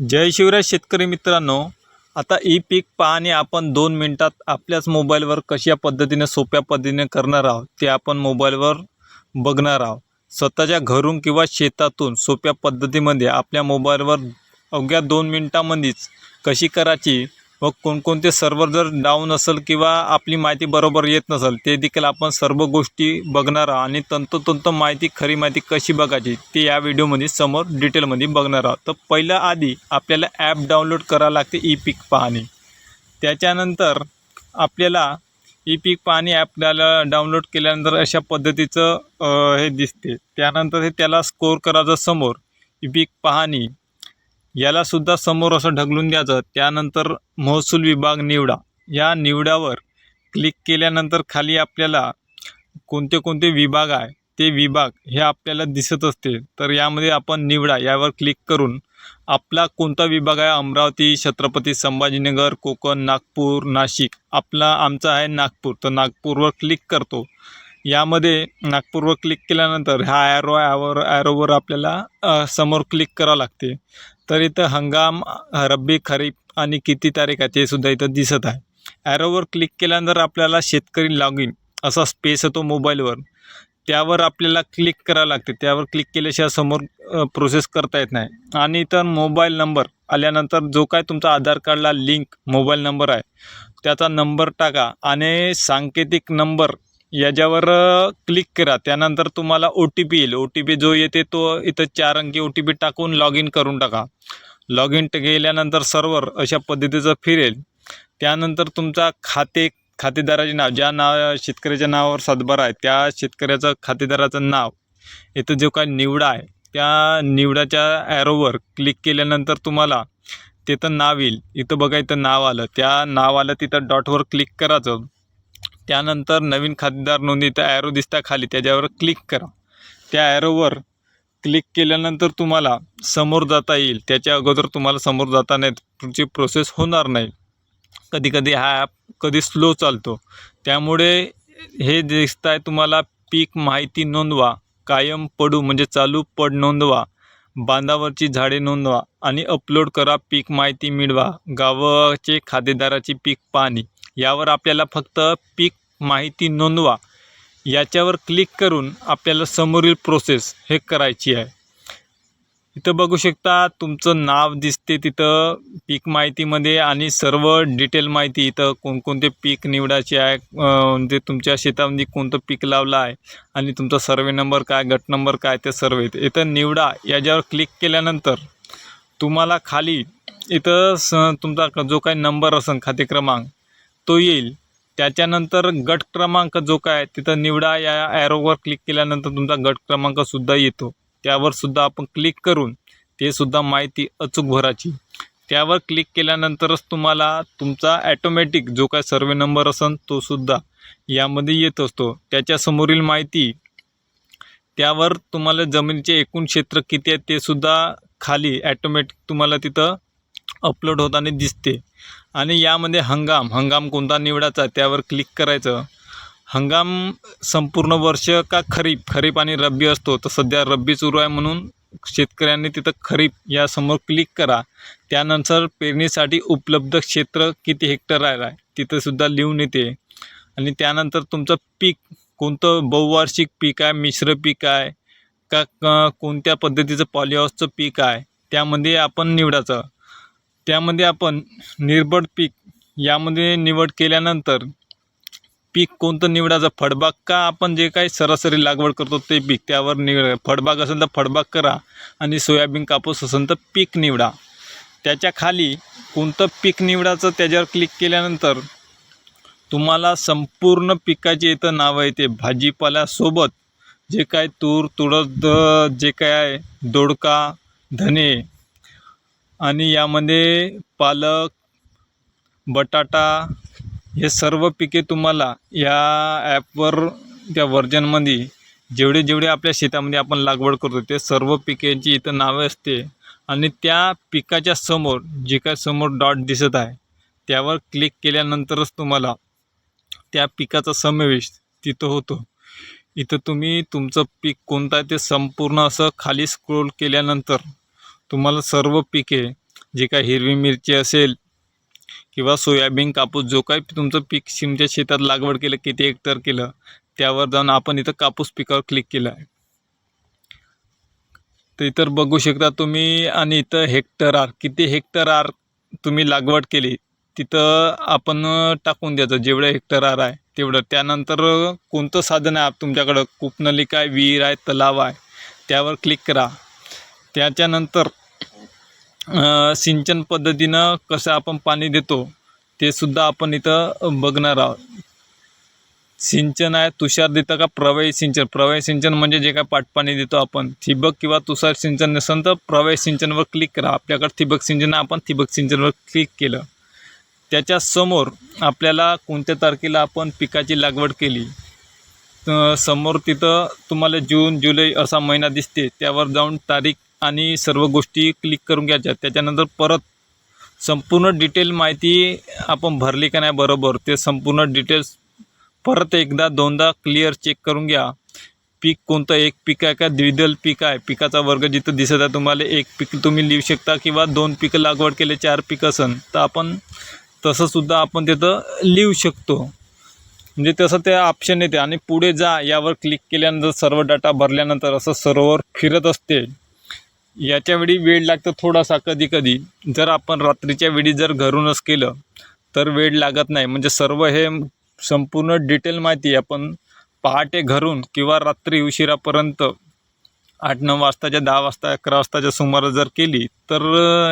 जय शिवराय शेतकरी मित्रांनो. आता ई पीक पाहणे आपण दोन मिनटात आपल्याच मोबाईलवर कशा पद्धतीने सोप्या पद्धतीने करणार आहोत ते आपण मोबाईलवर बघणार आहोत. स्वतःच्या घरून किंवा शेतातून सोप्या पद्धतीमध्ये आपल्या मोबाईलवर अवघ्या दोन मिनटामध्येच कशी करायची व कोणकोणते सर्व्हर जर डाऊन असेल किंवा आपली माहिती बरोबर येत नसेल ते देखील आपण सर्व गोष्टी बघणार आहोत आणि तंतोतंत माहिती खरी माहिती कशी बघायची ते या व्हिडिओमध्ये समोर डिटेलमध्ये बघणार आहोत. तर पहिलं आधी आपल्याला ॲप डाउनलोड करावं लागते ई पीक पाहणी. त्याच्यानंतर आपल्याला ई पीक पाहणी ॲपला डाउनलोड केल्यानंतर अशा पद्धतीचं हे दिसते. त्यानंतर हे त्याला स्कोर करायचं समोर. ई पीक पाहणी. यालासुद्धा समोर असं ढकलून द्यायचं. त्यानंतर महसूल विभाग निवडा. या निवडावर क्लिक केल्यानंतर खाली आपल्याला कोणते कोणते विभाग आहे ते विभाग हे आपल्याला दिसत असते. तर यामध्ये आपण निवडा. यावर क्लिक करून आपला कोणता विभाग आहे अमरावती छत्रपती संभाजीनगर कोकण नागपूर नाशिक. आपला आमचा आहे नागपूर. तर नागपूरवर क्लिक करतो. यामध्ये नागपूरवर क्लिक केल्यानंतर हा ॲरो ॲवर ॲरोवर आपल्याला समोर क्लिक करावं लागते. तर इथं हंगाम रब्बी खरीप आणि किती तारीख आहे ते सुद्धा इथं दिसत आहे. ॲरोवर क्लिक केल्यानंतर आपल्याला शेतकरी लॉग इन असा स्पेस येतो मोबाईलवर त्यावर आपल्याला क्लिक करावं लागते. त्यावर क्लिक केल्याशिवाय समोर प्रोसेस करता येत नाही. आणि इथं मोबाईल नंबर आल्यानंतर जो काय तुमचा आधार कार्डला लिंक मोबाईल नंबर आहे त्याचा नंबर टाका आणि सांकेतिक नंबर याच्यावर क्लिक करा. त्यानंतर तुम्हाला ओ टी पी येईल. ओ टी पी जो येते तो इथं चार अंकी ओ टी पी टाकून लॉग इन करून टाका. लॉग इन केल्यानंतर सर्वर अशा पद्धतीचं फिरेल. त्यानंतर तुमचा खाते खातेदाराचे नाव ज्या नाव शेतकऱ्याच्या नावावर सातबारा आहे त्या शेतकऱ्याचं खातेदाराचं नाव इथं जो काय निवडा आहे त्या निवडाच्या ॲरोवर क्लिक केल्यानंतर तुम्हाला तिथं नाव येईल. इथं बघा इथं नाव आलं. त्या नाव आलं तिथं डॉटवर क्लिक करायचं. त्यानंतर नवीन खातेदार नोंदणी इथं ॲरो दिसता खाली त्याच्यावर क्लिक करा. त्या ॲरोवर क्लिक केल्यानंतर तुम्हाला समोर जाता येईल. त्याच्या अगोदर तुम्हाला समोर जाता नाही तुमची प्रोसेस होणार नाही. कधी कधी हा ॲप कधी स्लो चालतो. त्यामुळे हे दिसत आहे तुम्हाला पीक माहिती नोंदवा कायम पडू म्हणजे चालू पड नोंदवा बांधावरची झाडे नोंदवा आणि अपलोड करा पीक माहिती मिळवा. गावाचे खातेदाराची पीक पाहणी. यावर आपल्याला फक्त पीक माहिती नोंदवा. याच्यावर क्लिक करून आपल्याला समोरील प्रोसेस हे करायची आहे. इथं बघू शकता तुमचं नाव दिसते तिथं. पीक माहितीमध्ये आणि सर्व डिटेल माहिती इथं कोणकोणते पीक निवडायचे आहे म्हणजे तुमच्या शेतामध्ये कोणतं पीक लावलं आहे आणि तुमचा सर्वे नंबर काय गट नंबर काय ते सर्व इथं. इथं निवडा. याच्यावर क्लिक केल्यानंतर तुम्हाला खाली इथं स तुमचा जो काही नंबर असेल खाते क्रमांक तो येईल. त्याच्यानंतर गट क्रमांक जो काय तिथं निवडा या ॲरोवर क्लिक केल्यानंतर तुमचा गट क्रमांकसुद्धा येतो. त्यावर सुद्धा आपण क्लिक करून ते सुद्धा माहिती अचूक भरायची. त्यावर क्लिक केल्यानंतरच तुम्हाला तुमचा ॲटोमॅटिक जो काय सर्वे नंबर असेल तो सुद्धा यामध्ये येत असतो. त्याच्यासमोरील माहिती त्यावर तुम्हाला जमिनीचे एकूण क्षेत्र किती आहे ते सुद्धा खाली ॲटोमॅटिक तुम्हाला तिथं अपलोड होताना दिसते. आणि यामध्ये हंगाम हंगाम कोणता निवडायचा त्यावर क्लिक करायचं. हंगाम संपूर्ण वर्ष का खरीप? खरीप आणि रब्बी असतो तर सध्या रब्बी सुरू आहे म्हणून शेतकऱ्यांनी तिथं खरीप यासमोर क्लिक करा. त्यानंतर पेरणीसाठी उपलब्ध क्षेत्र किती हेक्टर आहे तिथंसुद्धा लिहून येते. आणि त्यानंतर तुमचं पीक कोणतं बहुवार्षिक पीक आहे मिश्र पीक आहे का क- कोणत्या पद्धतीचं पॉलिहाऊसचं पीक आहे त्यामध्ये आपण निवडायचं. त्यामध्ये आपण निर्बड पीक यामध्ये निवड केल्यानंतर पीक कोणतं निवडायचं? फळबाग का आपण जे काही सरासरी लागवड करतो ते पीक? त्यावर निवड फळबाग असेल तर फळबाग करा आणि सोयाबीन कापूस असेल तर पीक निवडा. त्याच्याखाली कोणतं पीक निवडायचं त्याच्यावर क्लिक केल्यानंतर तुम्हाला संपूर्ण पिकाचे इथं नावं येते भाजीपाल्यासोबत जे काय तूर तुळस जे काय आहे दोडका धने आणि यामध्ये पालक बटाटा हे सर्व पिके तुम्हाला या ॲपवर त्या व्हर्जनमध्ये जेवढे जेवढे आपल्या शेतामध्ये आपण लागवड करतो ते सर्व पिकांची इथं नावे असते. आणि त्या पिकाच्या समोर जे काय समोर डॉट दिसत आहे त्यावर क्लिक केल्यानंतरच तुम्हाला त्या पिकाचा समावेश तिथं होतो. इथं तुम्ही तुमचं पीक कोणतं आहे ते संपूर्ण असं खाली स्क्रोल केल्यानंतर तुम्हाला सर्व पिके जे काय हिरवी मिरची असेल किंवा सोयाबीन कापूस जो काय तुमचं पीक तुमच्या शेतात लागवड केलं किती हेक्टर केलं त्यावर जाऊन आपण इथं कापूस पिकावर क्लिक केलं आहे. तर इतर बघू शकता तुम्ही आणि इथं हेक्टर आर किती हेक्टर आर तुम्ही लागवड केली तिथं आपण टाकून द्यायचं जेवढं हेक्टर आर आहे तेवढं. त्यानंतर कोणतं साधन आहे तुमच्याकडं? कूपनलिका आहे विहीर आहे तलाव आहे त्यावर क्लिक करा. त्याच्यानंतर सिंचन पद्धतीनं कसं आपण पाणी देतो ते सुद्धा आपण इथं बघणार आहोत. सिंचन आहे तुषार देतं का प्रवाही सिंचन? प्रवाही सिंचन म्हणजे जे काय पाटपाणी देतो आपण. ठिबक किंवा तुषार सिंचन नसेल तर प्रवाही सिंचनवर क्लिक करा. आपल्याकडे ठिबक सिंचन आहे आपण ठिबक सिंचनवर क्लिक केलं. त्याच्यासमोर आपल्याला कोणत्या तारखेला आपण पिकाची लागवड केली? समोर तिथं तुम्हाला जून जुलै असा महिना दिसते. त्यावर जाऊन तारीख आणि सर्व गोष्टी क्लिक करून घ्यायच्या. त्याच्यानंतर परत संपूर्ण डिटेल माहिती आपण भरली का नाही बरोबर ते संपूर्ण डिटेल्स परत एकदा दोनदा क्लिअर चेक करून घ्या. पीक कोणतं एक पीक आहे का द्विदल पीक आहे? पिकाचा वर्ग जिथं दिसत आहे तुम्हाला एक पीक तुम्ही लिहू शकता किंवा दोन पिकं लागवड केले चार पीक असन तर आपण तसंसुद्धा आपण तिथं लिहू शकतो. म्हणजे तसं ते ऑप्शन येते. आणि पुढे जा यावर क्लिक केल्यानंतर सर्व डाटा भरल्यानंतर असं सर्व्हर फिरत असते. याच्यावेळी वेळ लागतो थोडासा कधी कधी. जर आपण रात्रीच्या वेळी जर घरूनच केलं तर वेळ लागत नाही. म्हणजे सर्व हे संपूर्ण डिटेल माहिती आपण पहाटे घरून किंवा रात्री उशिरापर्यंत आठ नऊ वाजताच्या दहा वाजता अकरा वाजताच्या सुमारास जर केली तर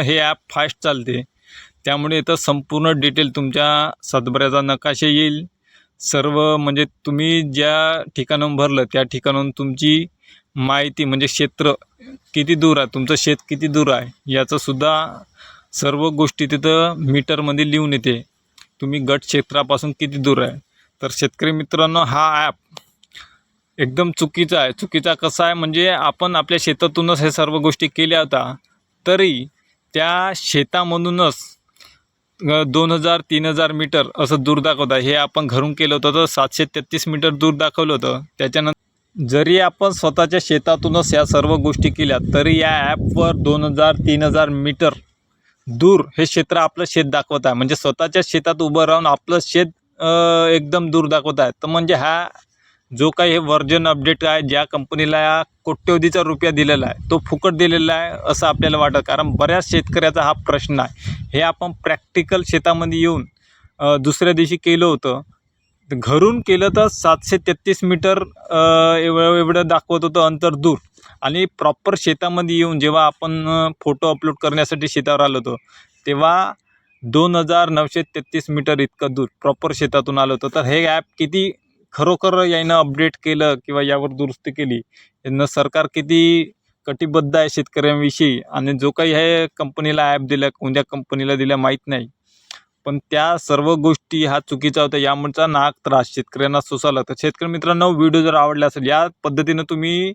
हे ॲप फास्ट चालते. त्यामुळे इथं संपूर्ण डिटेल तुमच्या सातबऱ्याचा नकाशा येईल. सर्व म्हणजे तुम्ही ज्या ठिकाणाहून भरलं त्या ठिकाणाहून तुमची माहिती म्हणजे क्षेत्र किती दूर आहे? तुमचं शेत किती दूर आहे? याचंसुद्धा सर्व गोष्टी तिथं मीटरमध्ये लिहून येते. तुम्ही गट क्षेत्रापासून किती दूर आहे? तर शेतकरी मित्रांनो हा ॲप एकदम चुकीचा आहे. चुकीचा कसा आहे? म्हणजे आपण आपल्या शेतातूनच हे सर्व गोष्टी केल्या होत्या तरी त्या शेतामधूनच दोन हजार तीन हजार मीटर असं दूर दाखवत आहे. हे आपण घरून केलं होतं तर सातशे तेहतीस मीटर दूर दाखवलं होतं. त्याच्यानंतर जरी आपण स्वतःच्या शेतातूनच या सर्व गोष्टी केल्या तरी या ॲपवर दोन हजार तीन हजार मीटर दूर हे क्षेत्र आपलं शेत दाखवत आहे. म्हणजे स्वतःच्या शेतात उभं राहून आपलं शेत एकदम दूर दाखवत आहे. तर म्हणजे हा जो काही हे व्हर्जन अपडेट आहे ज्या कंपनीला या कोट्यवधीचा रुपया दिलेला आहे तो फुकट दिलेला आहे असं आपल्याला वाटतं. कारण बऱ्याच शेतकऱ्याचा हा प्रश्न आहे. हे आपण प्रॅक्टिकल शेतामध्ये येऊन दुसऱ्या दिवशी केलं होतं. घरून केलं तर सातशे तेहतीस मीटर एवढं एवढं दाखवत होतं अंतर दूर. आणि प्रॉपर शेतामध्ये येऊन जेव्हा आपण फोटो अपलोड करण्यासाठी शेतावर आलो होतो तेव्हा दोन हजार नऊशे तेहतीस मीटर इतकं दूर प्रॉपर शेतातून आलं होतं. तर हे ॲप किती खरोखर यानं अपडेट केलं किंवा यावर दुरुस्ती केली यांना सरकार किती कटिबद्ध आहे शेतकऱ्यांविषयी आणि जो काही हे कंपनीला ॲप दिलं कोणत्या कंपनीला दिलं माहीत नाही. पण त्या सर्व गोष्टी हा चुकीचा होत्या यामुळेचा नाक त्रास शेतकऱ्यांना सोसावं लागतं. शेतकरी मित्रांनो व्हिडिओ जर आवडला असेल या पद्धतीनं तुम्ही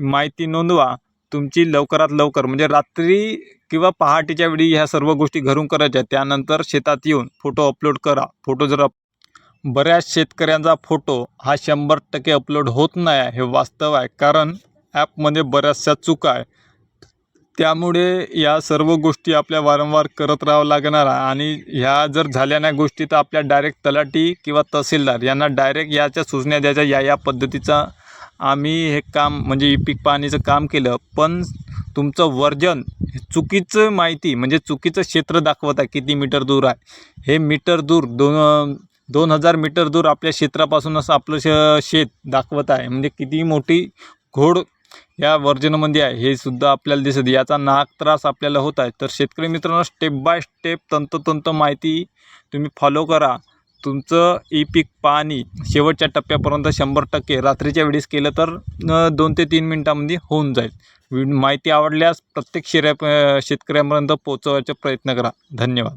माहिती नोंदवा. तुमची लवकरात लवकर म्हणजे रात्री किंवा पहाटेच्या वेळी ह्या सर्व गोष्टी घरून करायच्या त्यानंतर शेतात येऊन फोटो अपलोड करा. फोटो जर बऱ्याच शेतकऱ्यांचा फोटो हा शंभर टक्के अपलोड होत नाही आहे हे वास्तव आहे. कारण ॲपमध्ये बऱ्याचशा चुका आहे. त्यामुळे या सर्व गोष्टी आपल्या वारंवार करत राहावं लागणार आहे. आणि ह्या जर झाल्या नाही गोष्टी तर आपल्या डायरेक्ट तलाठी किंवा तहसीलदार यांना डायरेक्ट याच्या सूचना द्यायच्या या या पद्धतीचा आम्ही हे काम म्हणजे पीक पाहणीचं काम केलं. पण तुमचं वर्जन चुकीचं माहिती म्हणजे चुकीचं क्षेत्र दाखवत आहे किती मीटर दूर आहे. हे मीटर दूर दोन दोन हजार मीटर दूर आपल्या क्षेत्रापासूनच आपलं श शेत दाखवत आहे. म्हणजे किती मोठी घोड या वर्जनमध्ये आहे. हे सुद्धा आपल्याला दिसत याचा नाक त्रास आपल्याला होत आहे. तर शेतकरी मित्रांनो स्टेप बाय स्टेप तंतोतंत माहिती तुम्ही फॉलो करा. तुमचं ई पीक पाणी शेवटच्या टप्प्यापर्यंत शंभर टक्के. रात्रीच्या वेळेस केलं तर दोन ते तीन मिनटामध्ये होऊन जाईल. वि- माहिती आवडल्यास प्रत्येक शेऱ्या शेतकऱ्यांपर्यंत पोहोचवायचा प्रयत्न करा. धन्यवाद.